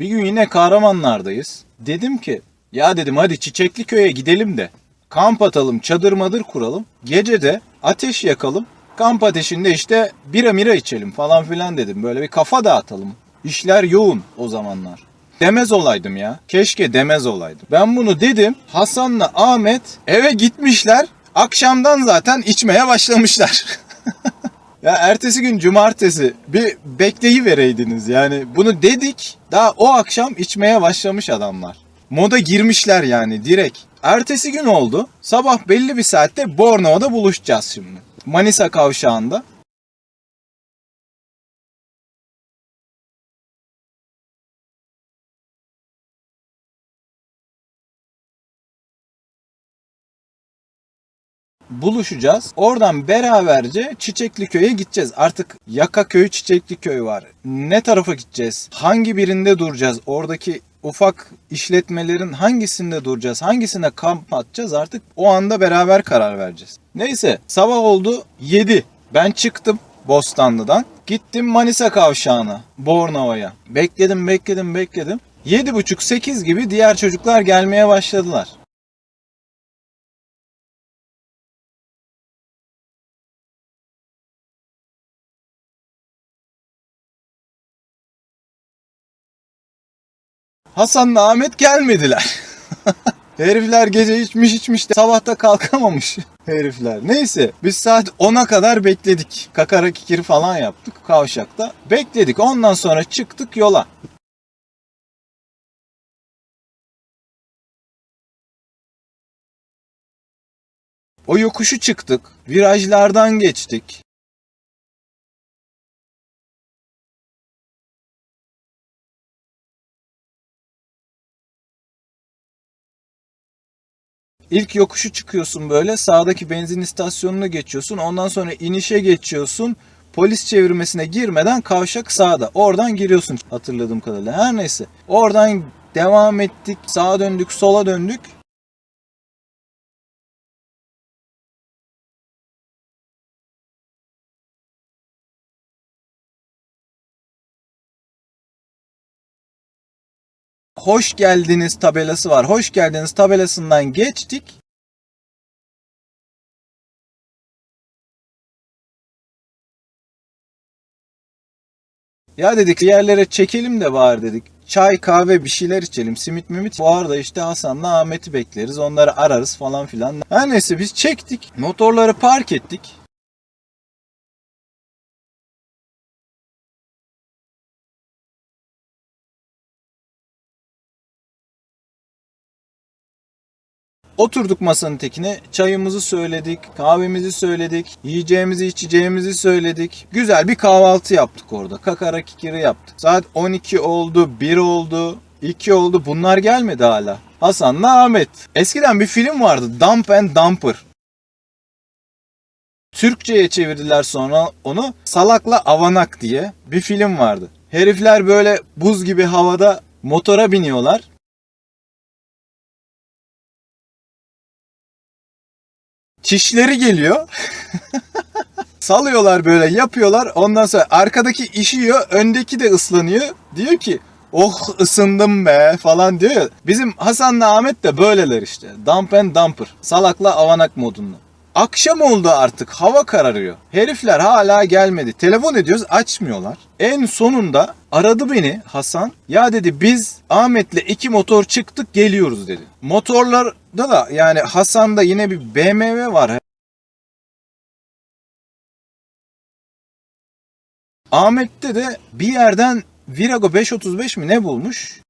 Bir gün yine Kahramanlar'dayız. Dedim ki ya dedim hadi Çiçekli Köy'e gidelim de kamp atalım, çadır madır kuralım. Gece de ateş yakalım. Kamp ateşinde işte bira mira içelim falan filan dedim. Böyle bir kafa dağıtalım. İşler yoğun o zamanlar. Demez olaydım ya. Keşke demez olaydım. Ben bunu dedim. Hasan'la Ahmet eve gitmişler. Akşamdan zaten içmeye başlamışlar. Ya ertesi gün cumartesi bir bekleyi vereydiniz yani. Bunu dedik daha o akşam içmeye başlamış adamlar. Moda girmişler yani direkt. Ertesi gün oldu. Sabah belli bir saatte Bornova'da buluşacağız şimdi. Manisa kavşağında. Buluşacağız. Oradan beraberce Çiçekli Köy'e gideceğiz. Artık Yaka Köyü Çiçekli Köy var. Ne tarafa gideceğiz? Hangi birinde duracağız? Oradaki ufak işletmelerin hangisinde duracağız? Hangisine kamp atacağız? Artık o anda beraber karar vereceğiz. Neyse sabah oldu 7. Ben çıktım Bostanlı'dan. Gittim Manisa kavşağına, Bornova'ya. Bekledim, bekledim, bekledim. 7.30-8 gibi diğer çocuklar gelmeye başladılar. Hasan'la Ahmet gelmediler. Herifler gece içmiş içmiş de sabahta kalkamamış herifler. Neyse biz saat 10'a kadar bekledik. Kakara kikiri falan yaptık kavşakta. Bekledik ondan sonra çıktık yola. O yokuşu çıktık. Virajlardan geçtik. İlk yokuşu çıkıyorsun böyle sağdaki benzin istasyonunu geçiyorsun ondan sonra inişe geçiyorsun polis çevirmesine girmeden kavşak sağda oradan giriyorsun hatırladığım kadarıyla. Her neyse oradan devam ettik sağa döndük sola döndük hoş geldiniz tabelası var. Hoş geldiniz tabelasından geçtik. Ya dedik yerlere çekelim de var dedik. Çay, kahve bir şeyler içelim. Simit mimit. Bu arada işte Hasan'la Ahmet'i bekleriz. Onları ararız falan filan. Her neyse biz çektik. Motorları park ettik. Oturduk masanın tekine, çayımızı söyledik, kahvemizi söyledik, yiyeceğimizi içeceğimizi söyledik. Güzel bir kahvaltı yaptık orada. Kakara kikiri yaptık. Saat 12 oldu, 1 oldu, 2 oldu. Bunlar gelmedi hala. Hasan'la Ahmet. Eskiden bir film vardı. Dump and Dumper. Türkçe'ye çevirdiler sonra onu Salakla Avanak diye bir film vardı. Herifler böyle buz gibi havada motora biniyorlar. Çişleri geliyor. Salıyorlar böyle yapıyorlar. Ondan sonra arkadaki işiyor, öndeki de ıslanıyor. Diyor ki oh ısındım be falan diyor. Bizim Hasan'la Ahmet de böyleler işte. Dump and dumper. Salakla avanak modunda. Akşam oldu artık hava kararıyor. Herifler hala gelmedi. Telefon ediyoruz açmıyorlar. En sonunda aradı beni Hasan. Ya dedi biz Ahmet'le iki motor çıktık geliyoruz dedi. Motorlarda da yani Hasan'da yine bir BMW var. Ahmet'te de bir yerden Virago 535 mi ne bulmuş?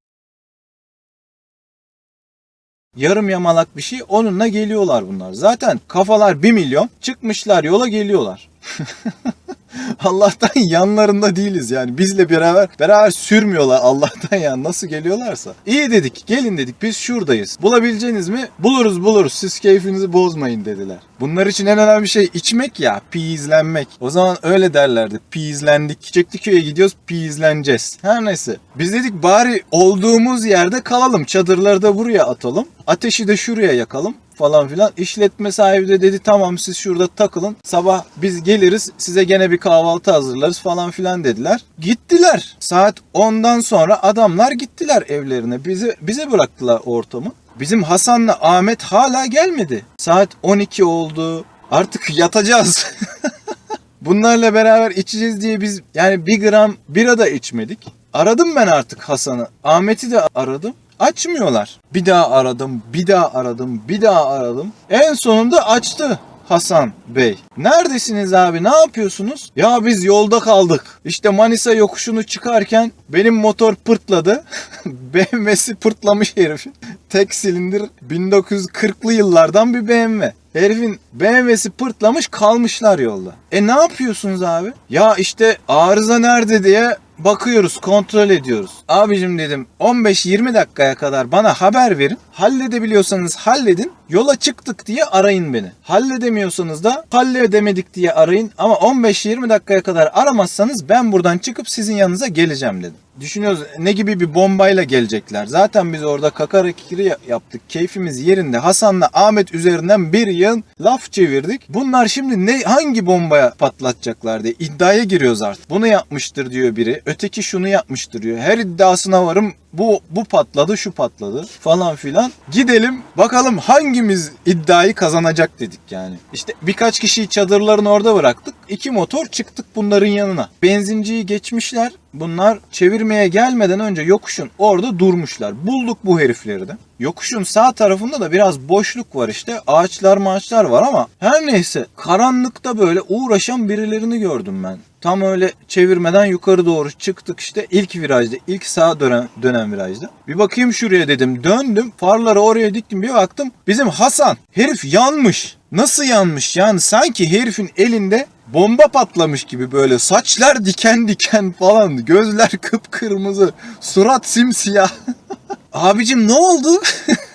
Yarım yamalak bir şey. Onunla geliyorlar bunlar. Zaten kafalar 1 milyon. Çıkmışlar yola geliyorlar. Allah'tan yanlarında değiliz yani. Bizle beraber beraber sürmüyorlar Allah'tan yani nasıl geliyorlarsa. İyi dedik gelin dedik biz şuradayız. Bulabileceğiniz mi? Buluruz buluruz siz keyfinizi bozmayın dediler. Bunlar için en önemli şey içmek ya piyizlenmek. O zaman öyle derlerdi piyizlendik. Çekliköy'e gidiyoruz piyizleneceğiz. Her neyse. Biz dedik bari olduğumuz yerde kalalım. Çadırları da buraya atalım. Ateşi de şuraya yakalım. Falan filan. İşletme sahibi de dedi tamam siz şurada takılın. Sabah biz geliriz size gene bir kahvaltı hazırlarız falan filan dediler. Gittiler. Saat 10'dan sonra adamlar gittiler evlerine. Bizi bize bıraktılar ortamı. Bizim Hasan'la Ahmet hala gelmedi. Saat 12 oldu. Artık yatacağız. Bunlarla beraber içeceğiz diye biz yani bir gram bira da içmedik. Aradım ben artık Hasan'ı. Ahmet'i de aradım. Açmıyorlar. Bir daha aradım, bir daha aradım, bir daha aradım. En sonunda açtı Hasan Bey. Neredesiniz abi? Ne yapıyorsunuz? Ya biz yolda kaldık. İşte Manisa yokuşunu çıkarken benim motor pırtladı. BMW'si pırtlamış herifin. Tek silindir 1940'lı yıllardan bir BMW. Herifin BMW'si pırtlamış kalmışlar yolda. E ne yapıyorsunuz abi? Ya işte arıza nerede diye bakıyoruz, kontrol ediyoruz. Abicim dedim 15-20 dakikaya kadar bana haber verin. Halledebiliyorsanız halledin. Yola çıktık diye arayın beni. Halledemiyorsanız da halledemedik diye arayın. Ama 15-20 dakikaya kadar aramazsanız ben buradan çıkıp sizin yanınıza geleceğim dedim. Düşünüyoruz ne gibi bir bombayla gelecekler. Zaten biz orada kakara kikiri yaptık. Keyfimiz yerinde. Hasan'la Ahmet üzerinden bir yıl laf çevirdik. Bunlar şimdi ne hangi bombaya patlatacaklar diye iddiaya giriyoruz artık. Bunu yapmıştır diyor biri. Öteki şunu yapmıştır diyor. Her iddiasına varım bu bu patladı şu patladı falan filan. Gidelim bakalım hangimiz iddiayı kazanacak dedik yani. İşte birkaç kişiyi çadırların orada bıraktık. İki motor çıktık bunların yanına. Benzinciyi geçmişler. Bunlar çevirmeye gelmeden önce yokuşun orada durmuşlar. Bulduk bu herifleri de. Yokuşun sağ tarafında da biraz boşluk var işte. Ağaçlar maaçlar var ama her neyse karanlıkta böyle uğraşan birilerini gördüm ben. Tam öyle çevirmeden yukarı doğru çıktık işte ilk virajda, ilk sağa dönen, dönen virajda. Bir bakayım şuraya dedim. Döndüm, farları oraya diktim. Bir baktım bizim Hasan. Herif yanmış. Nasıl yanmış? Yani sanki herifin elinde bomba patlamış gibi böyle saçlar diken diken falan, gözler kıpkırmızı, surat simsiyah. Abicim ne oldu?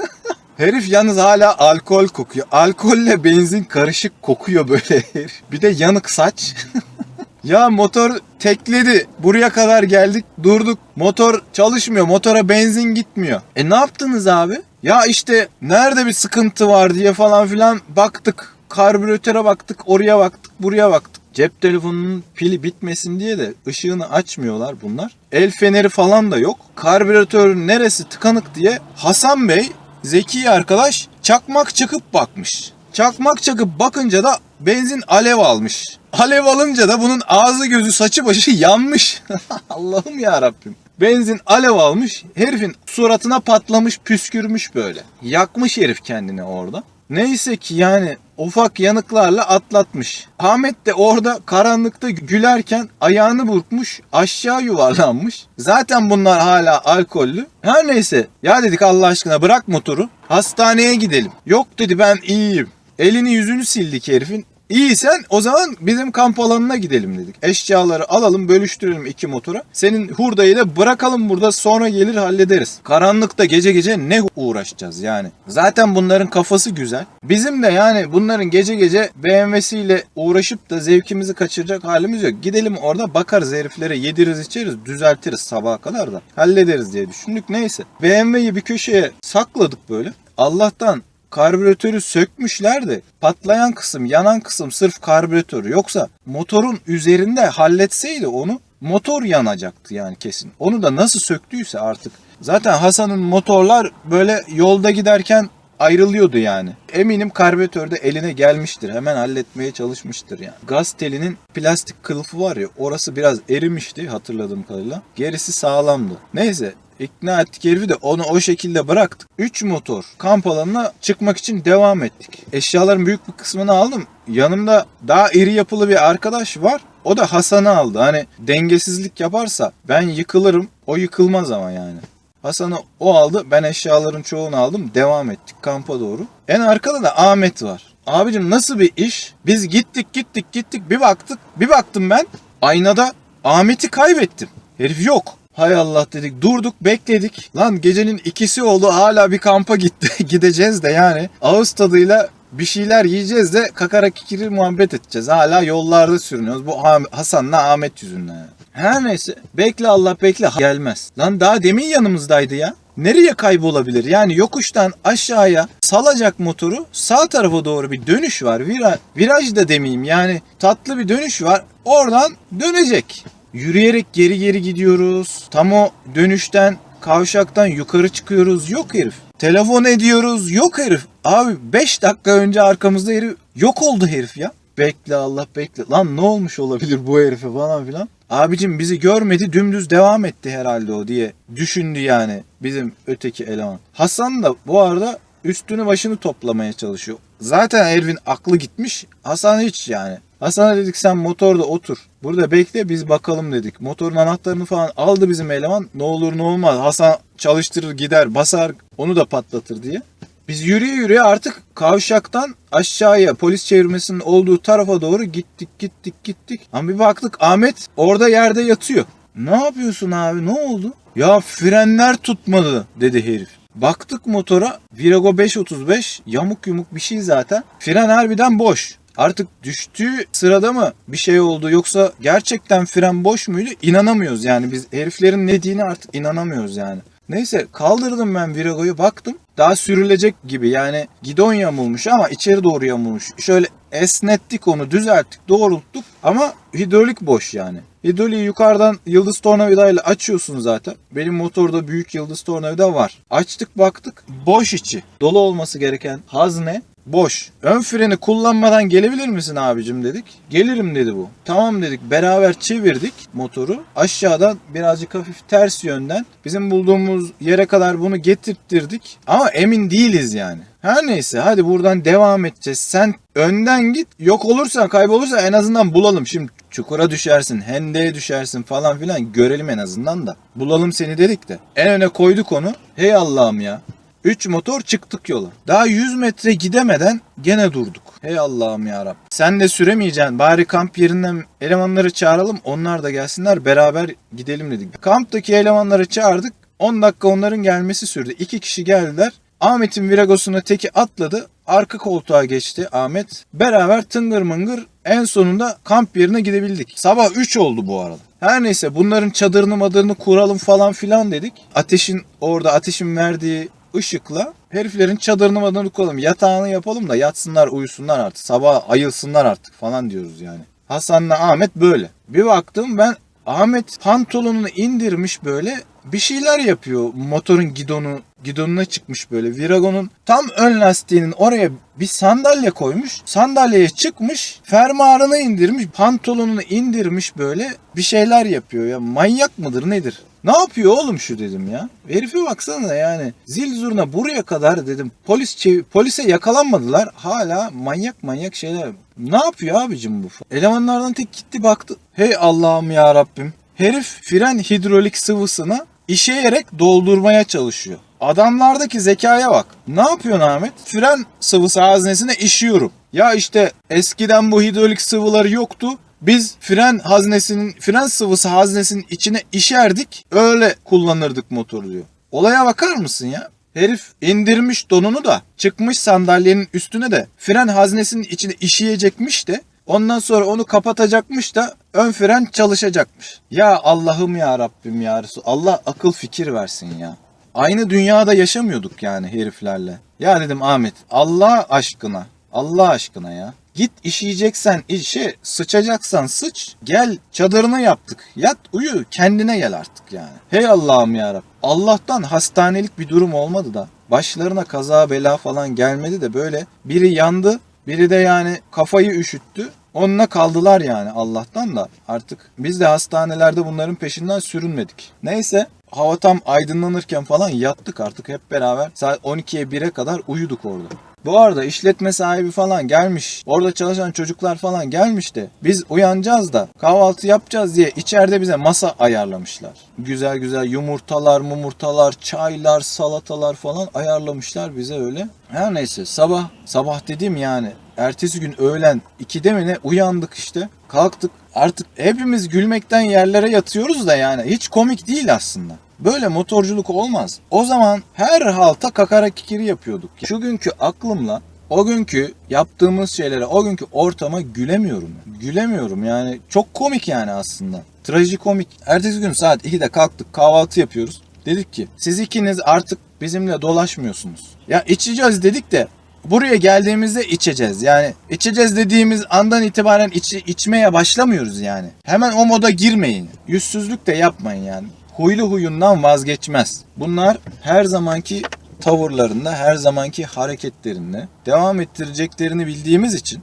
Herif yalnız hala alkol kokuyor. Alkolle benzin karışık kokuyor böyle. Bir de yanık saç. ya motor tekledi. Buraya kadar geldik durduk. Motor çalışmıyor. Motora benzin gitmiyor. E ne yaptınız abi? Ya işte nerede bir sıkıntı var diye falan filan baktık. Karbüratöre baktık, oraya baktık, buraya baktık. Cep telefonunun pili bitmesin diye de ışığını açmıyorlar bunlar. El feneri falan da yok. Karbüratörün neresi tıkanık diye Hasan Bey zeki arkadaş çakmak çakıp bakmış. Çakmak çakıp bakınca da benzin alev almış. Alev alınca da bunun ağzı gözü saçı başı yanmış. Allah'ım ya Rabbim. Benzin alev almış. Herifin suratına patlamış, püskürmüş böyle. Yakmış herif kendini orada. Neyse ki yani ufak yanıklarla atlatmış. Ahmet de orada karanlıkta gülerken ayağını burkmuş, aşağı yuvarlanmış. Zaten bunlar hala alkollü. Her neyse ya dedik Allah aşkına bırak motoru. Hastaneye gidelim. Yok dedi ben iyiyim. Elini yüzünü sildik herifin. İyiysen o zaman bizim kamp alanına gidelim dedik. Eşyaları alalım bölüştürelim iki motora. Senin hurdayı da bırakalım burada sonra gelir hallederiz. Karanlıkta gece gece ne uğraşacağız yani. Zaten bunların kafası güzel. Bizim de yani bunların gece gece BMW'siyle uğraşıp da zevkimizi kaçıracak halimiz yok. Gidelim orada bakarız heriflere yediririz içeriz düzeltiriz sabaha kadar da hallederiz diye düşündük. Neyse BMW'yi bir köşeye sakladık böyle. Allah'tan karbüratörü sökmüşler de patlayan kısım, yanan kısım sırf karbüratör. Yoksa motorun üzerinde halletseydi onu motor yanacaktı yani kesin. Onu da nasıl söktüyse artık. Zaten Hasan'ın motorlar böyle yolda giderken ayrılıyordu yani. Eminim karbüratör de eline gelmiştir. Hemen halletmeye çalışmıştır yani. Gaz telinin plastik kılıfı var ya orası biraz erimişti hatırladığım kadarıyla. Gerisi sağlamdı. Neyse İkna ettik herifi de onu o şekilde bıraktık. 3 motor kamp alanına çıkmak için devam ettik. Eşyaların büyük bir kısmını aldım. Yanımda daha iri yapılı bir arkadaş var. O da Hasan'ı aldı. Hani dengesizlik yaparsa ben yıkılırım. O yıkılmaz ama yani. Hasan'ı o aldı. Ben eşyaların çoğunu aldım. Devam ettik kampa doğru. En arkada da Ahmet var. Abicim nasıl bir iş? Biz gittik gittik gittik bir baktık. Bir baktım ben aynada Ahmet'i kaybettim. Herif yok. Hay Allah dedik durduk bekledik. Lan gecenin ikisi oldu hala bir kampa gitti. Gideceğiz de yani ağız tadıyla bir şeyler yiyeceğiz de kakara kikiri muhabbet edeceğiz. Hala yollarda sürünüyoruz. Bu Hasan'la Ahmet yüzünden. Her neyse bekle Allah bekle gelmez. Lan daha demin yanımızdaydı ya. Nereye kaybolabilir? Yani yokuştan aşağıya salacak motoru sağ tarafa doğru bir dönüş var. Vira, viraj da demeyeyim yani tatlı bir dönüş var. Oradan dönecek. Yürüyerek geri geri gidiyoruz. Tam o dönüşten kavşaktan yukarı çıkıyoruz. Yok herif. Telefon ediyoruz. Yok herif. Abi 5 dakika önce arkamızda herif yok oldu herif ya. Bekle Allah bekle. Lan ne olmuş olabilir bu herife falan filan. Abicim bizi görmedi dümdüz devam etti herhalde o diye düşündü yani bizim öteki eleman. Hasan da bu arada üstünü başını toplamaya çalışıyor. Zaten herifin aklı gitmiş. Hasan hiç yani. Hasan'a dedik sen motorda otur. Burada bekle biz bakalım dedik. Motorun anahtarını falan aldı bizim eleman. Ne olur ne olmaz. Hasan çalıştırır gider basar onu da patlatır diye. Biz yürüye yürüye artık kavşaktan aşağıya polis çevirmesinin olduğu tarafa doğru gittik gittik gittik. Ama bir baktık Ahmet orada yerde yatıyor. Ne yapıyorsun abi ne oldu? Ya frenler tutmadı dedi herif. Baktık motora Virago 535 yamuk yumuk bir şey zaten. Fren harbiden boş. Artık düştüğü sırada mı bir şey oldu yoksa gerçekten fren boş muydu inanamıyoruz yani biz heriflerin ne dediğine artık inanamıyoruz yani. Neyse kaldırdım ben Virago'yu baktım. Daha sürülecek gibi yani gidon yamulmuş ama içeri doğru yamulmuş. Şöyle esnettik onu düzelttik doğrulttuk ama hidrolik boş yani. Hidroliği yukarıdan yıldız tornavidayla açıyorsun zaten. Benim motorda büyük yıldız tornavida var. Açtık baktık boş içi. Dolu olması gereken hazne boş. Ön freni kullanmadan gelebilir misin abicim dedik. Gelirim dedi bu. Tamam dedik beraber çevirdik motoru. Aşağıdan birazcık hafif ters yönden bizim bulduğumuz yere kadar bunu getirttirdik. Ama emin değiliz yani. Her neyse hadi buradan devam edeceğiz. Sen önden git. Yok olursan kaybolursa en azından bulalım. Şimdi çukura düşersin, hendeye düşersin falan filan görelim en azından da. Bulalım seni dedik de. En öne koyduk onu. Hey Allah'ım ya. 3 motor çıktık yola. Daha 100 metre gidemeden gene durduk. Hey Allah'ım ya Rab. Sen de süremeyeceksin. Bari kamp yerinden elemanları çağıralım. Onlar da gelsinler beraber gidelim dedik. Kamptaki elemanları çağırdık. 10 dakika onların gelmesi sürdü. 2 kişi geldiler. Ahmet'in viragosuna teki atladı. Arka koltuğa geçti Ahmet. Beraber tıngır mıngır en sonunda kamp yerine gidebildik. Sabah 3 oldu bu arada. Her neyse bunların çadırını madırını kuralım falan filan dedik. Ateşin orada ateşin verdiği ışıkla heriflerin çadırını madırını kuralım. Yatağını yapalım da yatsınlar uyusunlar artık. Sabah ayılsınlar artık falan diyoruz yani. Hasan'la Ahmet böyle. Bir baktım ben Ahmet pantolonunu indirmiş böyle bir şeyler yapıyor. Motorun gidonu gidonuna çıkmış böyle. Virago'nun tam ön lastiğinin oraya bir sandalye koymuş. Sandalyeye çıkmış. Fermuarını indirmiş. Pantolonunu indirmiş böyle. Bir şeyler yapıyor ya. Manyak mıdır nedir? Ne yapıyor oğlum şu dedim ya. Herife baksana yani. Zil zurna buraya kadar dedim. Polis polise yakalanmadılar. Hala manyak manyak şeyler. Ne yapıyor abicim bu? Elemanlardan tek gitti baktı. Hey Allah'ım ya Rabbim. Herif fren hidrolik sıvısını işeyerek doldurmaya çalışıyor. Adamlardaki zekaya bak. Ne yapıyorsun Ahmet? Fren sıvısı haznesine işiyorum. Ya işte eskiden bu hidrolik sıvıları yoktu. Biz fren haznesinin, fren sıvısı haznesinin içine işerdik. Öyle kullanırdık motoru diyor. Olaya bakar mısın ya? Herif indirmiş donunu da çıkmış sandalyenin üstüne de fren haznesinin içine işeyecekmiş de ondan sonra onu kapatacakmış da ön fren çalışacakmış. Ya Allah'ım ya Rabbim ya Resul. Allah akıl fikir versin ya. Aynı dünyada yaşamıyorduk yani heriflerle. Ya dedim Ahmet Allah aşkına Allah aşkına ya. Git işeyeceksen işe, sıçacaksan sıç. Gel çadırını yaptık. Yat uyu kendine gel artık yani. Hey Allah'ım ya Allah'tan hastanelik bir durum olmadı da. Başlarına kaza bela falan gelmedi de böyle biri yandı. Biri de yani kafayı üşüttü. Onunla kaldılar yani Allah'tan da artık biz de hastanelerde bunların peşinden sürünmedik. Neyse hava tam aydınlanırken falan yattık artık hep beraber. Saat 12'ye 1'e kadar uyuduk orada. Bu arada işletme sahibi falan gelmiş. Orada çalışan çocuklar falan gelmiş de biz uyanacağız da kahvaltı yapacağız diye içeride bize masa ayarlamışlar. Güzel güzel yumurtalar, mumurtalar, çaylar, salatalar falan ayarlamışlar bize öyle. Her neyse sabah sabah dediğim yani ertesi gün öğlen 2'de mi ne uyandık işte. Kalktık artık hepimiz gülmekten yerlere yatıyoruz da yani hiç komik değil aslında. Böyle motorculuk olmaz. O zaman her halta kakara kikiri yapıyorduk. Şu günkü aklımla o günkü yaptığımız şeylere, o günkü ortama gülemiyorum. Gülemiyorum yani çok komik yani aslında. Trajikomik. Ertesi gün saat 2'de kalktık kahvaltı yapıyoruz. Dedik ki siz ikiniz artık bizimle dolaşmıyorsunuz. Ya içeceğiz dedik de buraya geldiğimizde içeceğiz. Yani içeceğiz dediğimiz andan itibaren içi, içmeye başlamıyoruz yani. Hemen o moda girmeyin. Yüzsüzlük de yapmayın yani. Huylu huyundan vazgeçmez. Bunlar her zamanki tavırlarında, her zamanki hareketlerinde devam ettireceklerini bildiğimiz için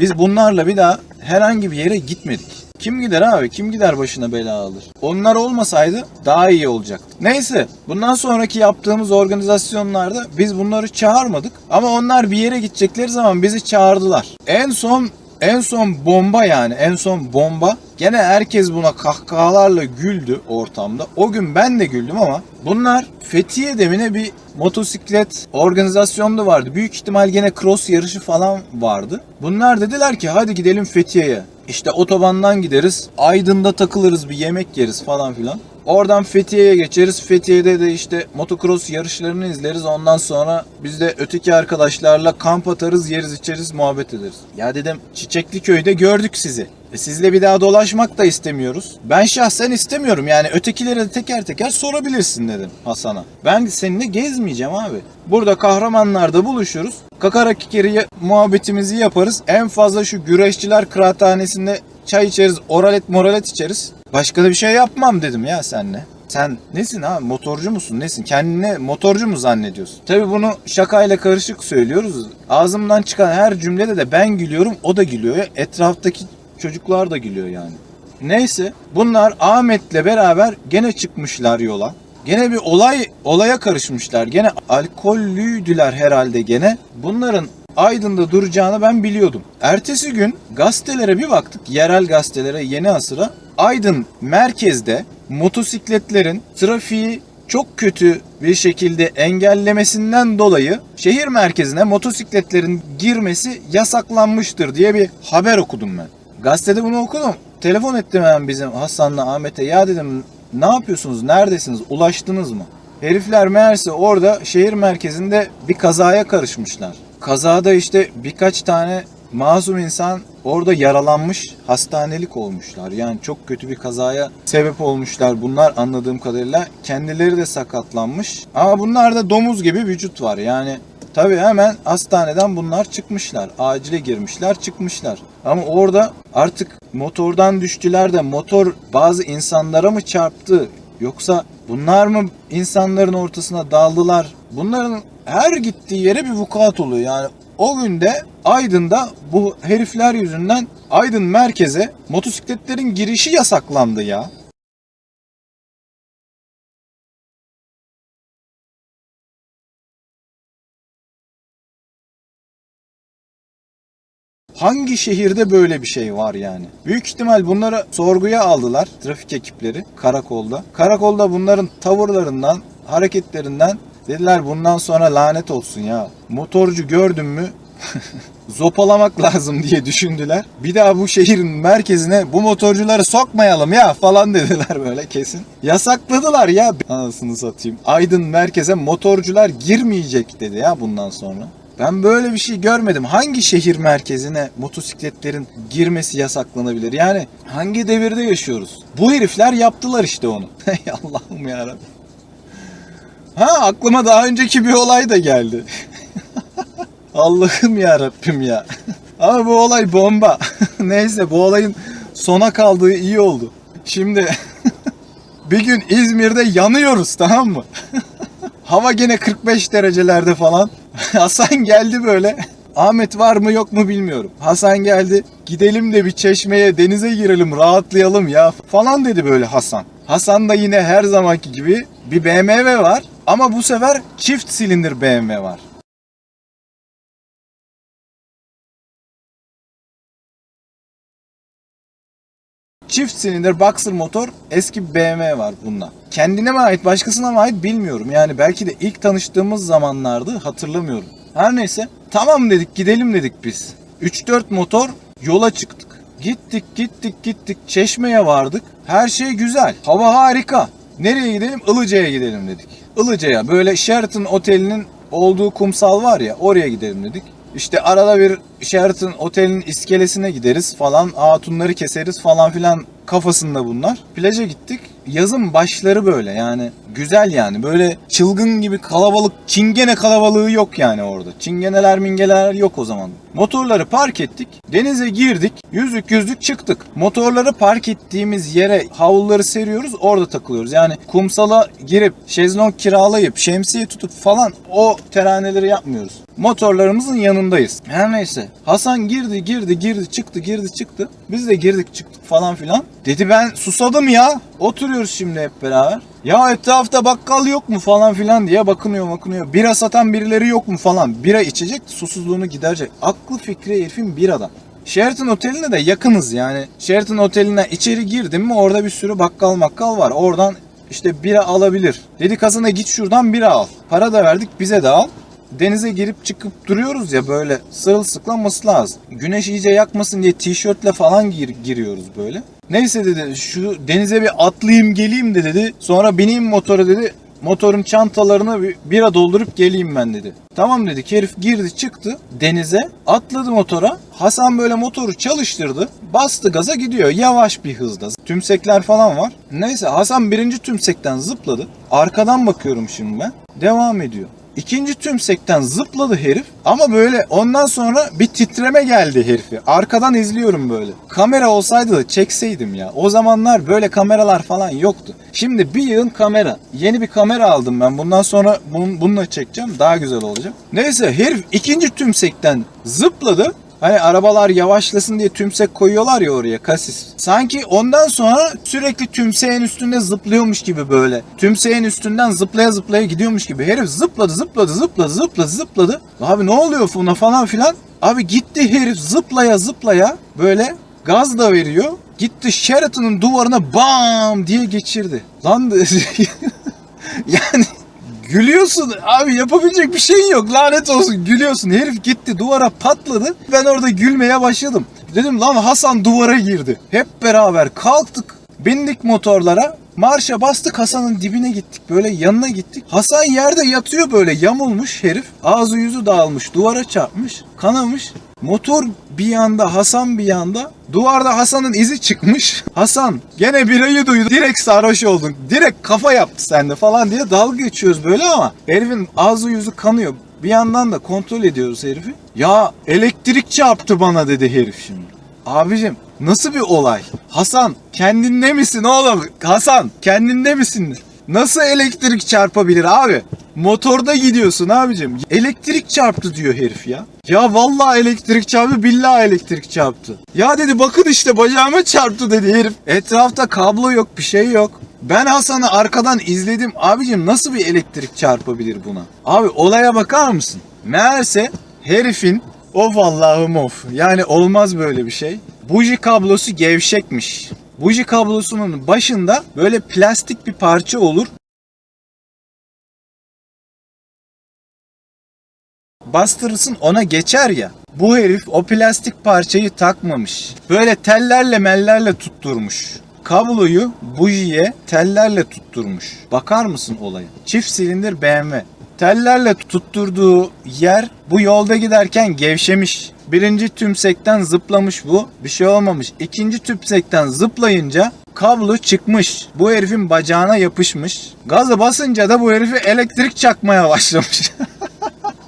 biz bunlarla bir daha herhangi bir yere gitmedik. Kim gider abi? Kim gider başına bela alır? Onlar olmasaydı daha iyi olacaktı. Neyse bundan sonraki yaptığımız organizasyonlarda biz bunları çağırmadık. Ama onlar bir yere gidecekleri zaman bizi çağırdılar. En son en son bomba yani en son bomba. Gene herkes buna kahkahalarla güldü ortamda. O gün ben de güldüm ama bunlar Fethiye demine bir motosiklet organizasyonu vardı. Büyük ihtimal gene cross yarışı falan vardı. Bunlar dediler ki hadi gidelim Fethiye'ye. İşte otobandan gideriz. Aydın'da takılırız bir yemek yeriz falan filan. Oradan Fethiye'ye geçeriz. Fethiye'de de işte motocross yarışlarını izleriz. Ondan sonra biz de öteki arkadaşlarla kamp atarız, yeriz içeriz, muhabbet ederiz. Ya dedim Çiçekli Köy'de gördük sizi. E sizle bir daha dolaşmak da istemiyoruz. Ben şahsen istemiyorum yani ötekilere de teker teker sorabilirsin dedim Hasan'a. Ben seninle gezmeyeceğim abi. Burada kahramanlarda buluşuruz. Kakara kikeri muhabbetimizi yaparız. En fazla şu güreşçiler kıraathanesinde çay içeriz, oralet moralet içeriz. Başka da bir şey yapmam dedim ya senle. Sen nesin abi motorcu musun nesin? Kendine motorcu mu zannediyorsun? Tabi bunu şakayla karışık söylüyoruz. Ağzımdan çıkan her cümlede de ben gülüyorum o da gülüyor. Etraftaki çocuklar da gülüyor yani. Neyse bunlar Ahmet'le beraber gene çıkmışlar yola. Gene bir olay olaya karışmışlar. Gene alkollüydüler herhalde gene. Bunların Aydın'da duracağını ben biliyordum. Ertesi gün gazetelere bir baktık. Yerel gazetelere, Yeni Asır'a. Aydın merkezde motosikletlerin trafiği çok kötü bir şekilde engellemesinden dolayı şehir merkezine motosikletlerin girmesi yasaklanmıştır diye bir haber okudum ben. Gazetede bunu okudum. Telefon ettim hemen bizim Hasan'la Ahmet'e. Ya dedim ne yapıyorsunuz? Neredesiniz? Ulaştınız mı? Herifler meğerse orada şehir merkezinde bir kazaya karışmışlar. Kazada işte birkaç tane masum insan orada yaralanmış, hastanelik olmuşlar. Yani çok kötü bir kazaya sebep olmuşlar bunlar anladığım kadarıyla. Kendileri de sakatlanmış. Ama bunlarda domuz gibi vücut var. Yani Tabii hemen hastaneden bunlar çıkmışlar. Acile girmişler, çıkmışlar. Ama orada artık motordan düştüler de motor bazı insanlara mı çarptı? Yoksa bunlar mı insanların ortasına daldılar? Bunların her gittiği yere bir vukuat oluyor. Yani o günde Aydın'da bu herifler yüzünden Aydın merkeze motosikletlerin girişi yasaklandı ya. Hangi şehirde böyle bir şey var yani? Büyük ihtimal bunları sorguya aldılar trafik ekipleri karakolda. Karakolda bunların tavırlarından, hareketlerinden dediler bundan sonra lanet olsun ya. Motorcu gördün mü zopalamak lazım diye düşündüler. Bir daha bu şehrin merkezine bu motorcuları sokmayalım ya falan dediler böyle kesin. Yasakladılar ya. Anasını satayım. Aydın merkeze motorcular girmeyecek dedi ya bundan sonra. Ben böyle bir şey görmedim. Hangi şehir merkezine motosikletlerin girmesi yasaklanabilir? Yani hangi devirde yaşıyoruz? Bu herifler yaptılar işte onu. Ey Allah'ım yarabbim. Ha aklıma daha önceki bir olay da geldi. Allah'ım ya Rabbim ya. Ama bu olay bomba. Neyse bu olayın sona kaldığı iyi oldu. Şimdi bir gün İzmir'de yanıyoruz tamam mı? Hava gene 45 derecelerde falan. Hasan geldi böyle. Ahmet var mı yok mu bilmiyorum. Hasan geldi. Gidelim de bir çeşmeye denize girelim rahatlayalım ya falan dedi böyle Hasan. Hasan da yine her zamanki gibi bir BMW var. Ama bu sefer çift silindir BMW var. Çift silindir boxer motor eski BMW var bunda. Kendine mi ait başkasına mı ait bilmiyorum. Yani belki de ilk tanıştığımız zamanlardı hatırlamıyorum. Her neyse tamam dedik gidelim dedik biz. 3-4 motor yola çıktık. Gittik gittik gittik çeşmeye vardık. Her şey güzel. Hava harika. Nereye gidelim? Ilıca'ya gidelim dedik. Ilıca'ya böyle Sheraton otelinin olduğu kumsal var ya oraya gidelim dedik. İşte arada bir Sheraton otelin iskelesine gideriz falan. Hatunları keseriz falan filan kafasında bunlar. Plaja gittik. Yazın başları böyle yani güzel yani. Böyle çılgın gibi kalabalık, çingene kalabalığı yok yani orada. Çingeneler mingeler yok o zaman. Motorları park ettik. Denize girdik. Yüzlük yüzlük çıktık. Motorları park ettiğimiz yere havluları seriyoruz. Orada takılıyoruz. Yani kumsala girip şezlong kiralayıp şemsiye tutup falan o teraneleri yapmıyoruz. Motorlarımızın yanındayız. Her neyse. Hasan girdi girdi girdi çıktı girdi çıktı. Biz de girdik çıktık falan filan. Dedi ben susadım ya. Oturuyoruz şimdi hep beraber. Ya etrafta bakkal yok mu falan filan diye bakınıyor bakınıyor. Bira satan birileri yok mu falan. Bira içecek susuzluğunu giderecek. Aklı fikri herifin birada. Sheraton Oteli'ne de yakınız yani. Sheraton Oteli'ne içeri girdim mi orada bir sürü bakkal makkal var. Oradan işte bira alabilir. Dedik Hasan'a git şuradan bira al. Para da verdik bize de al. Denize girip çıkıp duruyoruz ya böyle sırılsıklanması lazım. Güneş iyice yakmasın diye tişörtle falan gir, giriyoruz böyle. Neyse dedi şu denize bir atlayayım geleyim de dedi. Sonra bineyim motora dedi. Motorun çantalarını bir bira doldurup geleyim ben dedi. Tamam dedik herif girdi çıktı denize atladı motora. Hasan böyle motoru çalıştırdı. Bastı gaza gidiyor yavaş bir hızda. Tümsekler falan var. Neyse Hasan birinci tümsekten zıpladı. Arkadan bakıyorum şimdi ben. Devam ediyor. İkinci tümsekten zıpladı herif ama böyle ondan sonra bir titreme geldi herifi. Arkadan izliyorum böyle. Kamera olsaydı da çekseydim ya. O zamanlar böyle kameralar falan yoktu. Şimdi bir yığın kamera. Yeni bir kamera aldım ben. Bundan sonra bunun, bununla çekeceğim. Daha güzel olacak. Neyse herif ikinci tümsekten zıpladı. Hani arabalar yavaşlasın diye tümsek koyuyorlar ya oraya kasis. Sanki ondan sonra sürekli tümseğin üstünde zıplıyormuş gibi böyle. Tümseğin üstünden zıplaya zıplaya gidiyormuş gibi. Herif zıpladı zıpladı zıpladı zıpladı zıpladı. Abi ne oluyor buna falan filan. Abi gitti herif zıplaya zıplaya böyle gaz da veriyor. Gitti Sheraton'un duvarına bam diye geçirdi. Lan yani Gülüyorsun abi yapabilecek bir şeyin yok lanet olsun gülüyorsun. Herif gitti duvara patladı. Ben orada gülmeye başladım. Dedim lan Hasan duvara girdi. Hep beraber kalktık. Bindik motorlara. Marşa bastık Hasan'ın dibine gittik. Böyle yanına gittik. Hasan yerde yatıyor böyle yamulmuş herif. Ağzı yüzü dağılmış. Duvara çarpmış. Kanamış. Motor bir yanda Hasan bir yanda. Duvarda Hasan'ın izi çıkmış. Hasan gene birayı duydu. Direkt sarhoş oldun. Direkt kafa yaptı sende falan diye dalga geçiyoruz böyle ama herifin ağzı yüzü kanıyor. Bir yandan da kontrol ediyoruz herifi. Ya elektrik çarptı bana dedi herif şimdi. Abicim nasıl bir olay? Hasan kendinde misin oğlum? Hasan kendinde misin? Nasıl elektrik çarpabilir abi? Motorda gidiyorsun abicim. Elektrik çarptı diyor herif ya. Ya vallahi elektrik çarptı, billahi elektrik çarptı. Ya dedi bakın işte bacağıma çarptı dedi herif. Etrafta kablo yok, bir şey yok. Ben Hasan'ı arkadan izledim. Abicim nasıl bir elektrik çarpabilir buna? Abi olaya bakar mısın? Meğerse herifin of Allah'ım of. Yani olmaz böyle bir şey. Buji kablosu gevşekmiş. Buji kablosunun başında böyle plastik bir parça olur. Bastırırsın ona geçer ya. Bu herif o plastik parçayı takmamış. Böyle tellerle mellerle tutturmuş. Kabloyu bujiye tellerle tutturmuş. Bakar mısın olaya? Çift silindir BMW. Tellerle tutturduğu yer bu yolda giderken gevşemiş. Birinci tümsekten zıplamış bu. Bir şey olmamış. İkinci tümsekten zıplayınca kablo çıkmış. Bu herifin bacağına yapışmış. Gazı basınca da bu herifi elektrik çakmaya başlamış.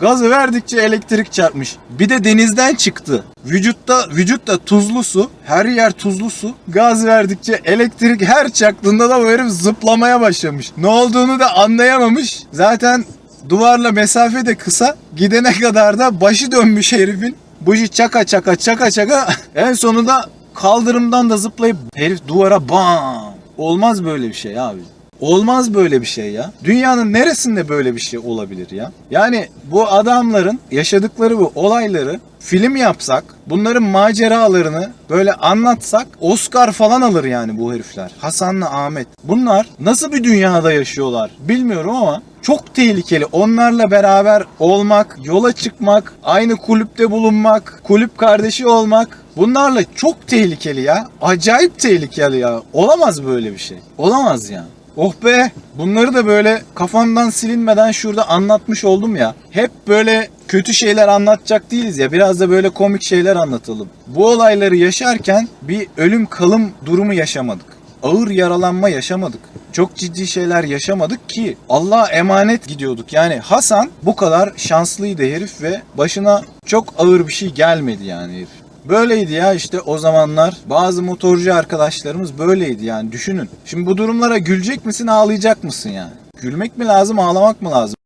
Gazı verdikçe elektrik çarpmış. Bir de denizden çıktı. Vücutta vücutta tuzlu su. Her yer tuzlu su. Gaz verdikçe elektrik her çaktığında da bu herif zıplamaya başlamış. Ne olduğunu da anlayamamış. Zaten duvarla mesafe de kısa. Gidene kadar da başı dönmüş herifin. Buji çaka çaka çaka çaka. En sonunda kaldırımdan da zıplayıp herif duvara bam. Olmaz böyle bir şey abi. Olmaz böyle bir şey ya. Dünyanın neresinde böyle bir şey olabilir ya? Yani bu adamların yaşadıkları bu olayları film yapsak, bunların maceralarını böyle anlatsak Oscar falan alır yani bu herifler. Hasan'la Ahmet. Bunlar nasıl bir dünyada yaşıyorlar bilmiyorum ama çok tehlikeli. Onlarla beraber olmak, yola çıkmak, aynı kulüpte bulunmak, kulüp kardeşi olmak bunlarla çok tehlikeli ya. Acayip tehlikeli ya. Olamaz böyle bir şey. Olamaz ya. Oh be bunları da böyle kafamdan silinmeden şurada anlatmış oldum ya. Hep böyle kötü şeyler anlatacak değiliz ya. Biraz da böyle komik şeyler anlatalım. Bu olayları yaşarken bir ölüm kalım durumu yaşamadık. Ağır yaralanma yaşamadık. çok ciddi şeyler yaşamadık ki Allah'a emanet gidiyorduk. Yani Hasan bu kadar şanslıydı herif ve başına çok ağır bir şey gelmedi yani herif. Böyleydi ya işte o zamanlar. Bazı motorcu arkadaşlarımız böyleydi yani düşünün. Şimdi bu durumlara gülecek misin ağlayacak mısın yani? Gülmek mi lazım ağlamak mı lazım?